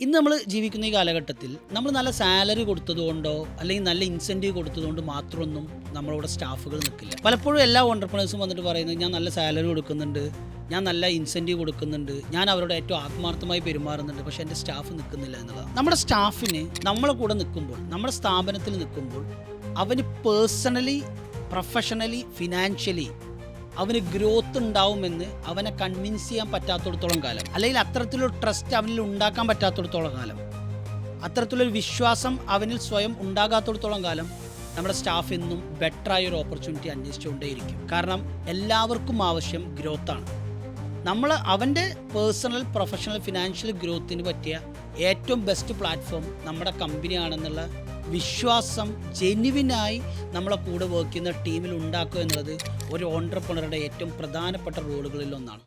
ഇന്ന് നമ്മൾ ജീവിക്കുന്ന ഈ കാലഘട്ടത്തിൽ നമ്മൾ നല്ല സാലറി കൊടുത്തതുകൊണ്ടോ അല്ലെങ്കിൽ നല്ല ഇൻസെന്റീവ് കൊടുത്തതുകൊണ്ട് മാത്രമൊന്നും നമ്മളിവിടെ സ്റ്റാഫുകൾ നിൽക്കില്ല. പലപ്പോഴും എല്ലാ ഓണ്ടർപ്രണേഴ്സും വന്നിട്ട് പറയുന്നത് ഞാൻ നല്ല സാലറി കൊടുക്കുന്നുണ്ട് ഞാൻ നല്ല ഇൻസെന്റീവ് കൊടുക്കുന്നുണ്ട് ഞാൻ അവരോട് ഏറ്റവും ആത്മാർത്ഥമായി പെരുമാറുന്നുണ്ട് പക്ഷേ എന്റെ സ്റ്റാഫ് നിൽക്കുന്നില്ല എന്നുള്ളതാണ് നമ്മുടെ സ്റ്റാഫിന് നമ്മളെ കൂടെ നിൽക്കുമ്പോൾ നമ്മുടെ സ്ഥാപനത്തിൽ നിൽക്കുമ്പോൾ അവന് പേഴ്സണലി പ്രൊഫഷണലി ഫിനാൻഷ്യലി അവന് ഗ്രോത്ത് ഉണ്ടാവുമെന്ന് അവനെ കൺവിൻസ് ചെയ്യാൻ പറ്റാത്തിടത്തോളം കാലം. അല്ലെങ്കിൽ അത്തരത്തിലൊരു ട്രസ്റ്റ് അവനിൽ ഉണ്ടാക്കാൻ പറ്റാത്തിടത്തോളം കാലം. അത്തരത്തിലൊരു വിശ്വാസം അവനിൽ സ്വയം ഉണ്ടാകാത്തിടത്തോളം കാലം നമ്മുടെ സ്റ്റാഫ് എന്നും ബെറ്ററായ ഒരു ഓപ്പർച്യൂണിറ്റി അന്വേഷിച്ചുകൊണ്ടേയിരിക്കും. കാരണം എല്ലാവർക്കും ആവശ്യം ഗ്രോത്താണ് നമ്മൾ അവന്റെ പേഴ്സണൽ പ്രൊഫഷണൽ ഫിനാൻഷ്യൽ ഗ്രോത്തിന് പറ്റിയ ഏറ്റവും ബെസ്റ്റ് പ്ലാറ്റ്ഫോം നമ്മുടെ കമ്പനിയാണെന്നുള്ള വിശ്വാസം ജെനുവിനായി നമ്മളെ കൂടെ വർക്ക് ചെയ്യുന്ന ടീമിൽ ഉണ്ടാക്കുക എന്നുള്ളത് ഒരു ഓണ്ടർപ്രണറുടെ ഏറ്റവും പ്രധാനപ്പെട്ട റോളുകളിൽ ഒന്നാണ്.